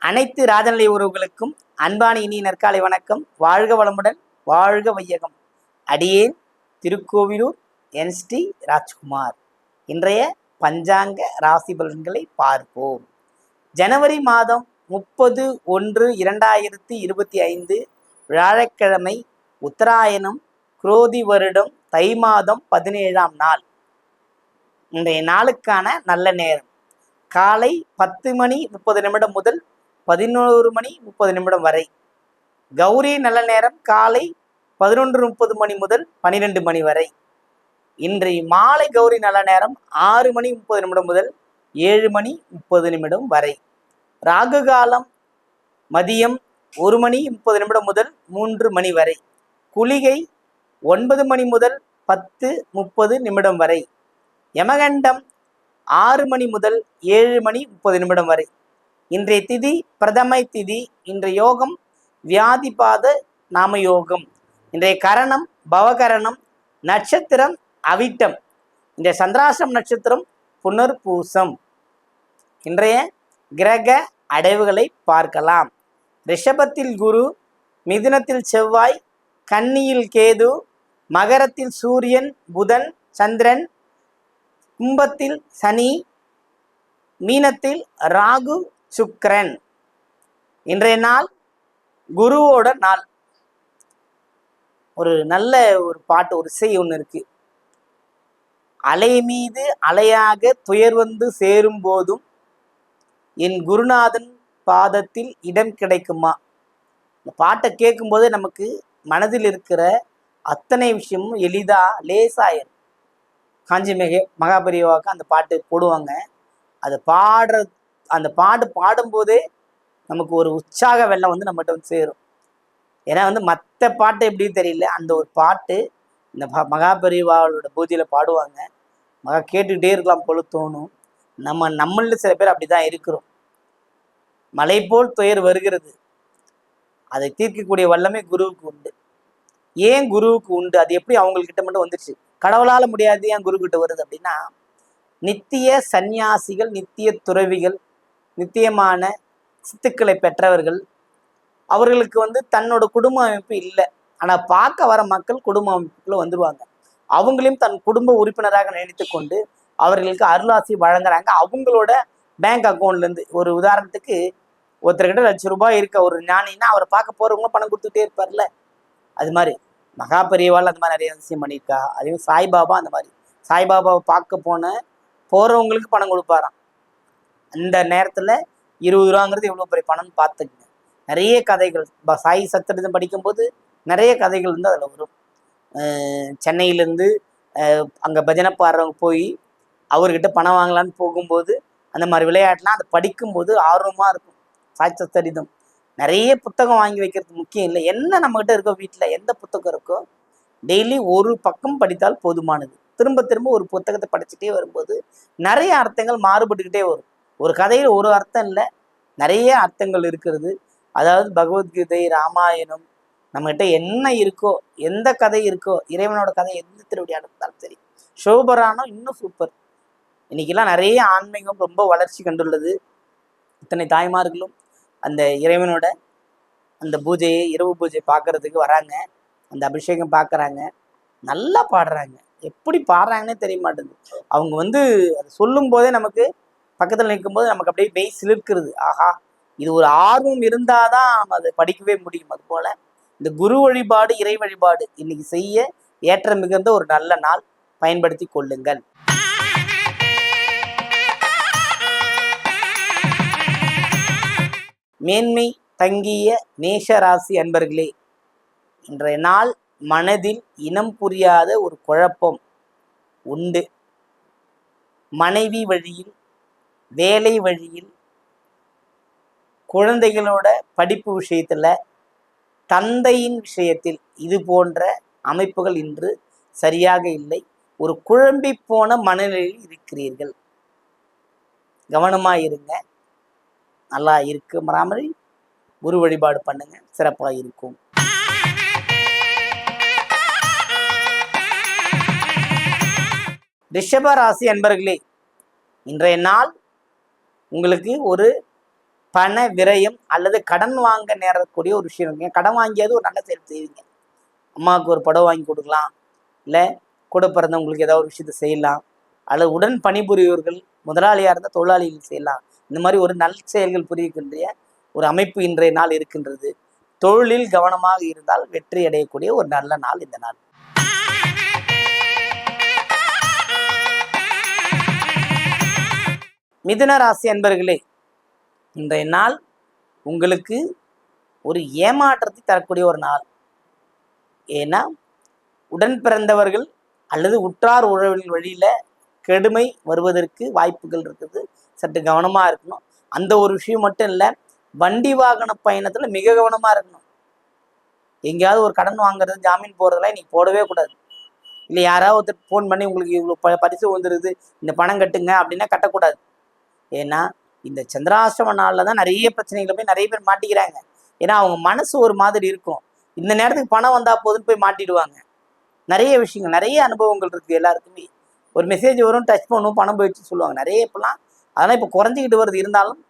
அனைத்து ராஜநிலை உறவுகளுக்கும் அன்பான இனிய நற்காலை வணக்கம். வாழ்க வளமுடன் வாழ்க வையகம். அடியேன் திருக்கோவிலூர் என். ராஜ்குமார். இன்றைய பஞ்சாங்க ராசி பலன்களை பார்ப்போம். ஜனவரி மாதம் முப்பது ஒன்று இரண்டாயிரத்தி இருபத்தி ஐந்து வியாழக்கிழமை உத்தராயணம் குரோதி வருடம் தை மாதம் பதினேழாம் நாள். இன்றைய நாளுக்கான நல்ல நேரம். காலை பத்து மணி முப்பது நிமிடம் முதல் பதினோரு மணி முப்பது நிமிடம் வரை. கௌரி நல்ல நேரம் காலை பதினொன்று முப்பது மணி முதல் பன்னிரெண்டு மணி வரை. இன்றைய மாலை கௌரி நல்ல நேரம் ஆறு மணி முப்பது நிமிடம் முதல் ஏழு மணி முப்பது நிமிடம் வரை. ராகு காலம் மதியம் ஒரு மணி முப்பது நிமிடம் முதல் மூன்று மணி வரை. குளிகை ஒன்பது மணி முதல் பத்து முப்பது நிமிடம் வரை. யமகண்டம் ஆறு மணி முதல் ஏழு மணி முப்பது நிமிடம் வரை. இன்றைய திதி பிரதமை திதி இன்றைய யோகம் வியாதிபாத நாம யோகம். இன்றைய கரணம் பவகரணம் நட்சத்திரம் அவிட்டம். இன்றைய சந்திராசிரம் நட்சத்திரம் புனர்பூசம். இன்றைய கிரக அடைவுகளை பார்க்கலாம். ரிஷபத்தில் குரு மிதுனத்தில் செவ்வாய் கன்னியில் கேது மகரத்தில் சூரியன் புதன் சந்திரன் கும்பத்தில் சனி மீனத்தில் ராகு சுக்கரன் இன்றைய நாள் குருவோட நாள். ஒரு நல்ல ஒரு பாட்டு ஒரு இசை ஒன்று இருக்கு. அலை மீது அலையாக துயர் வந்து சேரும் போதும் என் குருநாதன் பாதத்தில் இடம் கிடைக்குமா? இந்த பாட்டை கேட்கும்போது நமக்கு மனதில் இருக்கிற அத்தனை விஷயமும் எளிதா லேசாயிரும் காஞ்சி மிக மகாபெரியவாக்கு அந்த பாட்டு போடுவாங்க. அது பாடுற அந்த பாட்டு பாடும்போதே நமக்கு ஒரு உற்சாக வெள்ளம் வந்து நம்மகிட்ட வந்து சேரும். ஏன்னா வந்து மற்ற பாட்டு எப்படி தெரியல. அந்த ஒரு பாட்டு இந்த மகா மகாபரிவாவோட பூஜையில் பாடுவாங்க. மகா கேட்டுக்கிட்டே இருக்கலாம் போல தோணும். நம்ம நம்மள சில பேர் அப்படிதான் இருக்கிறோம். மலை போல் துயர் வருகிறது. அதை தீர்க்கக்கூடிய வல்லமே குருவுக்கு உண்டு. ஏன் குருவுக்கு உண்டு? அது எப்படி அவங்கக்கிட்ட மட்டும் வந்துச்சு கடவுளால் முடியாது ஏன் குரு கிட்ட வருது அப்படின்னா நித்திய சந்நியாசிகள் நித்திய துறவிகள் நித்தியமான சித்துக்களை பெற்றவர்கள். அவர்களுக்கு வந்து தன்னோட குடும்ப அமைப்பு இல்லை. ஆனால் பார்க்க வர மக்கள் குடும்ப அமைப்புக்குள்ளே வந்துடுவாங்க அவங்களையும் தன் குடும்ப உறுப்பினராக நினைத்து கொண்டு அவர்களுக்கு அருளாசி வழங்குறாங்க. அவங்களோட பேங்க் அக்கௌண்ட்லேருந்து ஒரு உதாரணத்துக்கு ஒருத்தர்கிட்ட லட்ச ரூபாய் இருக்க ஒரு ஞானின்னா அவரை பார்க்க போகிறவங்களும் பணம் கொடுத்துட்டே இருப்பார்ல. அது மாதிரி. மகா பெரியவாள் அந்த மாதிரி நிறைய விஷயம் பண்ணியிருக்கா. அதே மாதிரி சாய்பாபா அந்த மாதிரி. சாய்பாபாவை பார்க்க போன போகிறவங்களுக்கு பணம் கொடுப்பாராம். அந்த நேரத்தில் இருபது ரூபாங்கிறது எவ்வளோ பெரிய பணம்னு பார்த்துக்குங்க. நிறைய கதைகள் இப்போ சாய் சத்திரத்தை படிக்கும்போது நிறைய கதைகள் வந்து அதில் வரும். சென்னையிலேருந்து அங்கே பஜனை பாடுறவங்க போய் அவர்கிட்ட பணம் வாங்கலான்னு போகும்போது அந்த மாதிரி விளையாட்டுலாம் அதை படிக்கும்போது ஆர்வமாக இருக்கும். சாய் சத்தரிதம் நிறைய புத்தகம் வாங்கி வைக்கிறது முக்கியம் இல்லை. என்ன நம்மகிட்ட இருக்கோ வீட்டில் எந்த புத்தகம் இருக்கோ டெய்லி ஒரு பக்கம் படித்தால் போதுமானது. திரும்ப திரும்ப ஒரு புத்தகத்தை படிச்சுட்டே வரும்போது நிறைய அர்த்தங்கள் மாறுபட்டுக்கிட்டே வரும். ஒரு கதையில் ஒரு அர்த்தம் இல்லை. நிறைய அர்த்தங்கள் இருக்கிறது. அதாவது பகவத்கீதை ராமாயணம் நம்மகிட்ட என்ன இருக்கோ எந்த கதை இருக்கோ இறைவனோட கதை எந்த திருவிடியாக இருந்தாலும் சரி சிவபுராணம் இன்னும் சூப்பர் இன்னைக்கெல்லாம் நிறைய ஆன்மீகம் ரொம்ப வளர்ச்சி கண்டுள்ளது. இத்தனை தாய்மார்களும் அந்த இறைவனோட அந்த பூஜையை இரவு பூஜை பார்க்கறதுக்கு வராங்க. அந்த அபிஷேகம் பார்க்குறாங்க. நல்லா பாடுறாங்க. எப்படி பாடுறாங்கன்னே தெரிய மாட்டேங்குது. அவங்க வந்து அதை சொல்லும் போதே நமக்கு பக்கத்தில் நிற்கும்போது நமக்கு அப்படியே மெய் சிலிர்க்கிறது. ஆஹா இது ஒரு ஆர்வம் இருந்தாதான் நம்ம அதை படிக்கவே முடியும். அது போல இந்த குரு வழிபாடு இறை வழிபாடு இன்னைக்கு செய்ய ஏற்ற மிகுந்த ஒரு நல்ல நாள். பயன்படுத்தி கொள்ளுங்கள். மேன்மை தங்கிய மேஷ ராசி அன்பர்களே இன்றைய நாள் மனதில் இனம் புரியாத ஒரு குழப்பம் உண்டு. மனைவி வழியில் வேலை வழியில் குழந்தைகளோட படிப்பு விஷயத்தில் தந்தையின் விஷயத்தில் இது போன்ற அமைப்புகள் இன்று சரியாக இல்லை. ஒரு குழம்பி போன மனநிலையில் இருக்கிறீர்கள். கவனமாக இருங்க. நல்லா இருக்கு. மராமரி குரு வழிபாடு பண்ணுங்க. சிறப்பாக இருக்கும். ரிஷப ராசி அன்பர்களே இன்றைய நாள் உங்களுக்கு ஒரு பண விரயம் அல்லது கடன் வாங்க நேரக்கூடிய ஒரு விஷயம் இருக்குங்க. கடன் வாங்கியது ஒரு நல்ல செயல் செய்வீங்க. அம்மாவுக்கு ஒரு படம் வாங்கி கொடுக்கலாம். இல்லை கூட பிறந்தவங்களுக்கு ஏதாவது ஒரு விஷயத்தை செய்யலாம். அல்லது உடன் பணிபுரியவர்கள் முதலாளியாக இருந்தால் தொழிலாளிகள் செய்யலாம். இந்த மாதிரி ஒரு நல் செயல்கள் புரியக்கின்ற ஒரு அமைப்பு இன்றைய நாள் இருக்கின்றது. தொழிலில் கவனமாக இருந்தால் வெற்றி அடையக்கூடிய ஒரு நல்ல நாள் இந்த நாள். மிதுன ராசி அன்பர்களே இன்றைய நாள் உங்களுக்கு ஒரு ஏமாற்றத்தை தரக்கூடிய ஒரு நாள். ஏன்னா உடன் பிறந்தவர்கள் அல்லது உற்றார் உறவின் வழியில் கெடுமை வருவதற்கு வாய்ப்புகள் இருக்குது. சற்று கவனமாக இருக்கணும். அந்த ஒரு விஷயம் மட்டும் இல்லை வண்டி வாகன பயணத்தில் மிக கவனமாக இருக்கணும். எங்கேயாவது ஒரு கடன் வாங்குறது ஜாமீன் போகிறதெல்லாம் இன்னைக்கு போடவே கூடாது. இல்லை யாராவது ஒருத்தர் ஃபோன் பண்ணி உங்களுக்கு இவ்வளோ ப பரிசு வந்துடுது இந்த பணம் கட்டுங்க அப்படின்னா கட்டக்கூடாது. ஏன்னா இந்த சந்திராசிரம நாளில் தான் நிறைய பிரச்சனைகளை போய் நிறைய பேர் மாட்டிக்கிறாங்க. ஏன்னா அவங்க மனசு ஒரு மாதிரி இருக்கும். இந்த நேரத்துக்கு பணம் வந்தா போதுன்னு போய் மாட்டிடுவாங்க. நிறைய விஷயங்கள் நிறைய அனுபவங்கள் இருக்குது எல்லாருக்குமே. ஒரு மெசேஜ் வரும் டச் பண்ணும் பணம் போயிடுச்சு சொல்லுவாங்க. நிறைய இப்போலாம் அதெல்லாம் இப்போ குறைஞ்சிக்கிட்டு வருது. இருந்தாலும்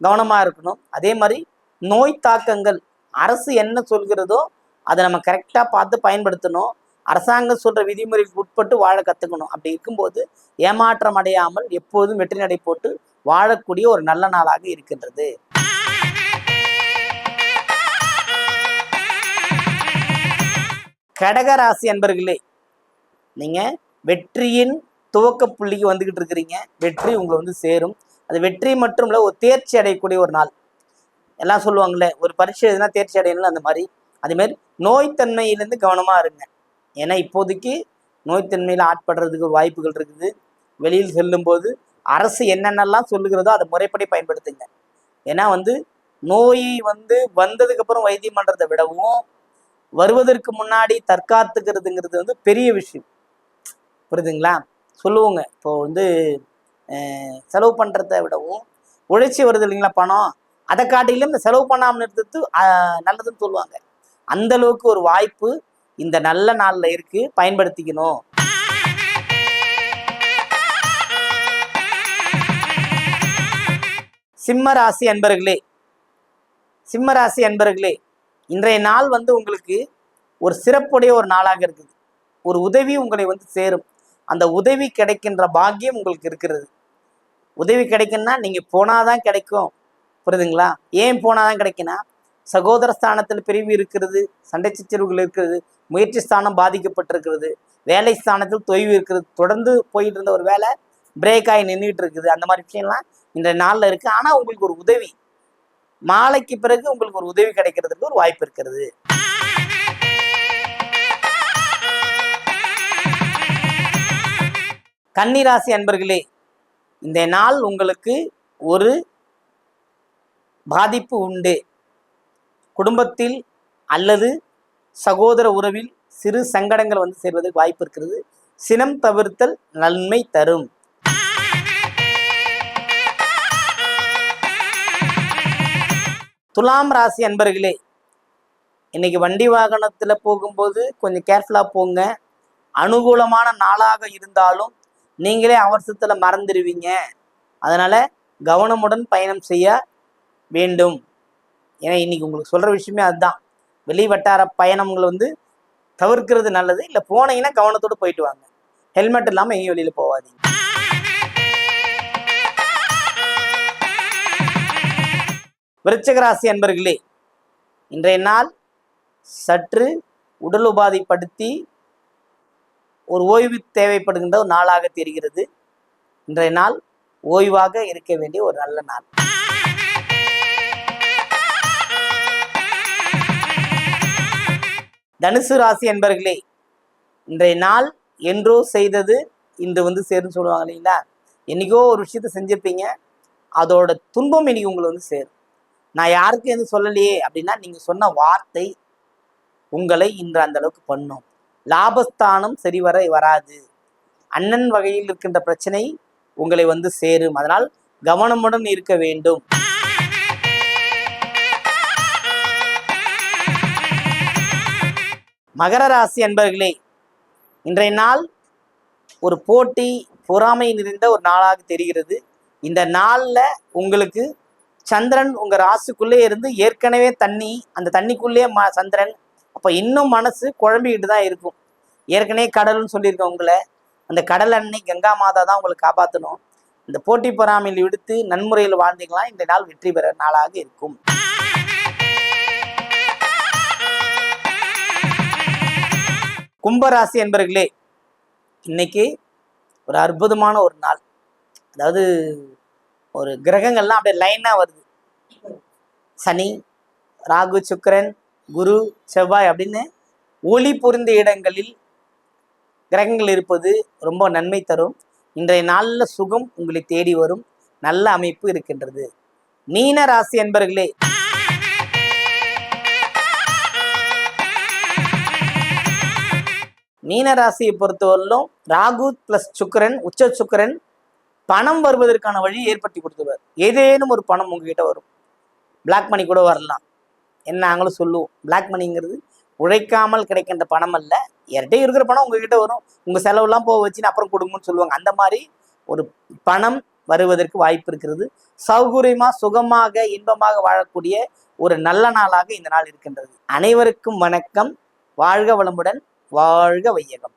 கவனமாக இருக்கணும். அதே மாதிரி நோய் தாக்கங்கள் அரசு என்ன சொல்கிறதோ அதை நம்ம கரெக்டாக பார்த்து பயன்படுத்தணும். அரசாங்கம் சொல்ற விதிமுறைக்கு உட்பட்டு வாழ கத்துக்கணும். அப்படி இருக்கும்போது ஏமாற்றம் அடையாமல் எப்போதும் வெற்றி நடை போட்டு வாழக்கூடிய ஒரு நல்ல நாளாக இருக்கின்றது. கடகராசி அன்பர்களே நீங்க வெற்றியின் துவக்க புள்ளிக்கு வந்துகிட்டு இருக்கிறீங்க. வெற்றி உங்களை வந்து சேரும். அது வெற்றி மட்டும் இல்லை ஒரு தேர்ச்சி அடையக்கூடிய ஒரு நாள். எல்லாம் சொல்லுவாங்கல்ல ஒரு பரீட்சை எதுனா தேர்ச்சி அடையணும் அந்த மாதிரி. அதே நோய்த்தன்மையிலேருந்து கவனமாக இருங்க. ஏன்னா இப்போதைக்கு நோய்த்தன்மையில் ஆட்படுறதுக்கு வாய்ப்புகள் இருக்குது. வெளியில் செல்லும்போது அரசு என்னென்னலாம் சொல்லுகிறதோ அதை முறைப்படி பயன்படுத்துங்க. ஏன்னா வந்து நோய் வந்து வந்ததுக்கு அப்புறம் வைத்தியம் பண்றதை விடவும் வருவதற்கு முன்னாடி தற்காத்துக்கிறதுங்கிறது வந்து பெரிய விஷயம். புரியுதுங்களா? சொல்லுவோங்க. இப்போ வந்து செலவு பண்றதை விடவும் உழைச்சி வருது இல்லைங்களா பணம்? அதை காட்டிலும் இந்த செலவு பண்ணாமல் இருக்கிறது நல்லதுன்னு சொல்லுவாங்க. அந்த அளவுக்கு ஒரு வாய்ப்பு இந்த நல்ல நாளில் இருக்கு பயன்படுத்திக்கணும். சிம்ம ராசி அன்பர்களே சிம்ம ராசி அன்பர்களே இன்றைய நாள் வந்து உங்களுக்கு ஒரு சிறப்புடைய ஒரு நாளாக இருக்குது. ஒரு உதவி உங்களை வந்து சேரும். அந்த உதவி கிடைக்கின்ற பாக்கியம் உங்களுக்கு இருக்கிறது. உதவி கிடைக்குன்னா நீங்கள் போனாதான் கிடைக்கும். புரியுதுங்களா? ஏன் போனாதான் கிடைக்குன்னா சகோதர ஸ்தானத்தில் பிரிவு இருக்கிறது சண்டை சச்சரவுகள் இருக்கிறது முயற்சி ஸ்தானம் பாதிக்கப்பட்டிருக்கிறது. வேலை ஸ்தானத்தில் தொய்வு இருக்கிறது. தொடர்ந்து போயிட்டு இருந்த ஒரு வேலை பிரேக் ஆகி நின்றுட்டு இருக்குது. அந்த மாதிரி விஷயம்லாம் இந்த நாளில் இருக்குது ஆனால் உங்களுக்கு ஒரு உதவி. மாலைக்கு பிறகு உங்களுக்கு ஒரு உதவி கிடைக்கிறதுக்கு ஒரு வாய்ப்பு இருக்கிறது. கன்னிராசி அன்பர்களே இந்த நாள் உங்களுக்கு ஒரு பாதிப்பு உண்டு. குடும்பத்தில் அல்லது சகோதர உறவில் சிறு சங்கடங்கள் வந்து சேர்வதற்கு வாய்ப்பு இருக்கிறது. சினம் தவிர்த்தல் நன்மை தரும். துலாம் ராசி அன்பர்களே இன்னைக்கு வண்டி வாகனத்துல போகும்போது கொஞ்சம் கேர்ஃபுல்லா போங்க. அனுகூலமான நாளாக இருந்தாலும் நீங்களே அவசரத்துல மறந்துடுவீங்க. அதனால கவனமுடன் பயணம் செய்ய வேண்டும். ஏன்னா இன்னைக்கு உங்களுக்கு சொல்ற விஷயமே அதுதான். வெளி வட்டார பயணங்கள் வந்து தவிர்க்கிறது நல்லது. இல்லை போனீங்கன்னா கவனத்தோடு போயிட்டு வாங்க. ஹெல்மெட் இல்லாமல் எங்கேயும் வெளியில் போகாதீங்க. விருச்சகராசி அன்பர்களே இன்றைய நாள் சற்று உடல் உபாதைப்படுத்தி ஒரு ஓய்வு தேவைப்படுகின்ற ஒரு நாளாக தெரிகிறது. இன்றைய நாள் ஓய்வாக இருக்க வேண்டிய ஒரு நல்ல நாள். தனுசு ராசி என்பர்களே இன்றைய நாள் என்றோ செய்தது இன்று வந்து சேரும் சொல்லுவாங்க இல்லைங்களா? என்னைக்கோ ஒரு விஷயத்த செஞ்சிருப்பீங்க அதோட துன்பம் இன்னைக்கு உங்களை வந்து சேரும். நான் யாருக்கும் எதுவும் சொல்லலையே அப்படின்னா நீங்கள் சொன்ன வார்த்தை உங்களை இன்று அந்த அளவுக்கு பண்ணும். லாபஸ்தானம் சரிவர வராது. அண்ணன் வகையில் இருக்கின்ற பிரச்சனை உங்களை வந்து சேரும். அதனால் கவனமுடன் இருக்க வேண்டும். மகர ராசி அன்பர்களே இன்றைய நாள் ஒரு போட்டி பொறாமை நிறைந்த ஒரு நாளாக தெரிகிறது. இந்த நாளில் உங்களுக்கு சந்திரன் உங்கள் ராசிக்குள்ளே இருந்து ஏற்கனவே தண்ணி அந்த தண்ணிக்குள்ளேயே ம சந்திரன் அப்போ இன்னும் மனசு குழம்பிக்கிட்டு தான் இருக்கும். ஏற்கனவே கடல்னு சொல்லியிருக்கேன் உங்களை. அந்த கடல் அன்னை கங்கா மாதா தான் உங்களை காப்பாற்றணும் இந்த போட்டி பொறாமையில் விடுத்து நன்முறையில் வாழ்ந்தீங்களா இந்த நாள் வெற்றி பெற நாளாக இருக்கும். கும்பராசி என்பர்களே இன்னைக்கு ஒரு அற்புதமான ஒரு நாள். அதாவது ஒரு கிரகங்கள்லாம் அப்படியே லைனாக வருது. சனி ராகு சுக்கரன் குரு செவ்வாய் அப்படின்னு ஒளி பொருந்த இடங்களில் கிரகங்கள் இருப்பது ரொம்ப நன்மை தரும். இன்றைய நாளில் சுகம் உங்களை தேடி வரும். நல்ல அமைப்பு இருக்கின்றது. மீன ராசி என்பர்களே மீன ராசியை பொறுத்தவரையிலும் ராகு பிளஸ் சுக்கிரன் உச்ச சுக்கிரன் பணம் வருவதற்கான வழி ஏற்படுத்தி கொடுத்துருவார். ஏதேனும் ஒரு பணம் உங்ககிட்ட வரும். பிளாக் மணி கூட வரலாம். என்ன நாங்களும் சொல்லுவோம். பிளாக் மணிங்கிறது உழைக்காமல் கிடைக்கின்ற பணம் அல்ல. யார்கிட்டயும் இருக்கிற பணம் உங்ககிட்ட வரும். உங்கள் செலவுலாம் போக வச்சுன்னு அப்புறம் கொடுங்கன்னு சொல்லுவாங்க. அந்த மாதிரி ஒரு பணம் வருவதற்கு வாய்ப்பு இருக்கிறது. சௌகரியமாக சுகமாக இன்பமாக வாழக்கூடிய ஒரு நல்ல நாளாக இந்த நாள் இருக்கின்றது. அனைவருக்கும் வணக்கம். வாழ்க வளமுடன். வாழ்க வையகம்